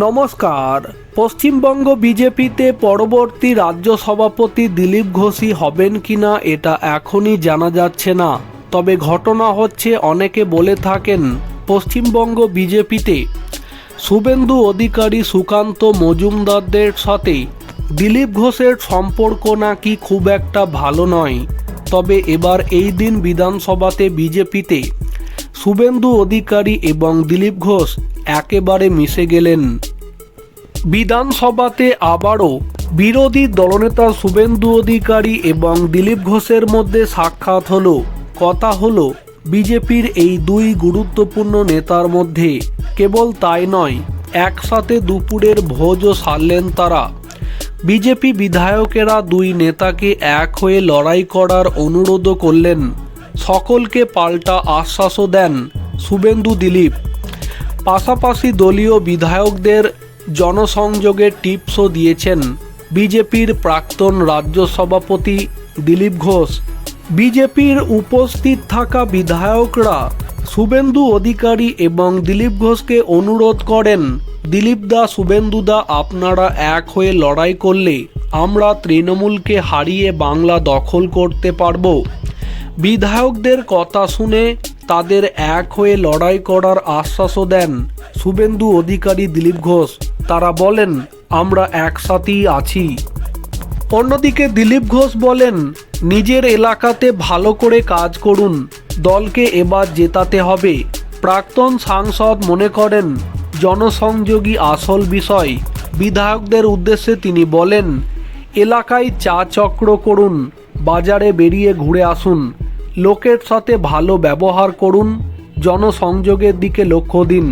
নমস্কার। পশ্চিমবঙ্গ বিজেপিতে পরবর্তী রাজ্য সভাপতি দিলীপ ঘোষই হবেন কিনা এটা এখনই জানা যাচ্ছে না। তবে ঘটনা হচ্ছে অনেকে বলে থাকেন, পশ্চিমবঙ্গ বিজেপিতে শুভেন্দু অধিকারী সুকান্ত মজুমদারদের সাথে দিলীপ ঘোষের সম্পর্ক নাকি খুব একটা ভালো নয়। তবে এবার এই দিন বিধানসভাতে বিজেপিতে শুভেন্দু অধিকারী এবং দিলীপ ঘোষ একেবারে মিশে গেলেন। বিধানসভাতে আবারও বিরোধী দলনেতা শুভেন্দু অধিকারী এবং দিলীপ ঘোষের মধ্যে সাক্ষাৎ হলো। কথা হলো, বিজেপির এই দুই গুরুত্বপূর্ণ নেতার মধ্যে কেবল তাই নয়, একসাথে দুপুরের ভোজও সারলেন তারা। বিজেপি বিধায়কেরা দুই নেতাকে এক হয়ে লড়াই করার অনুরোধও করলেন। সকলকে পাল্টা আশ্বাসও দেন শুভেন্দু দিলীপ। পাশাপাশি দলীয় বিধায়কদের জনসংযোগের টিপসও দিয়েছেন বিজেপির প্রাক্তন রাজ্য সভাপতি দিলীপ ঘোষ। বিজেপির উপস্থিত থাকা বিধায়করা শুভেন্দু অধিকারী এবং দিলীপ ঘোষকে অনুরোধ করেন, দিলীপ দা, শুভেন্দু দা, আপনারা এক হয়ে লড়াই করলে আমরা তৃণমূলকে হারিয়ে বাংলা দখল করতে পারব। বিধায়কদের কথা শুনে তাদের এক হয়ে লড়াই করার আশ্বাসও দেন শুভেন্দু অধিকারী দিলীপ ঘোষ। তারা বলেন, আমরা একসাথেই আছি। অন্যদিকে দিলীপ ঘোষ বলেন, নিজের এলাকাতে ভালো করে কাজ করুন, দলকে এবার জেতাতে হবে। প্রাক্তন সাংসদ মনে করেন জনসংযোগী আসল বিষয়। বিধায়কদের উদ্দেশ্যে তিনি বলেন, এলাকায় চা চক্র করুন, বাজারে বেরিয়ে ঘুরে আসুন। লোকের সাথে ভালো ব্যবহার করুন জনসংযোগের দিকে লক্ষ্য দিন।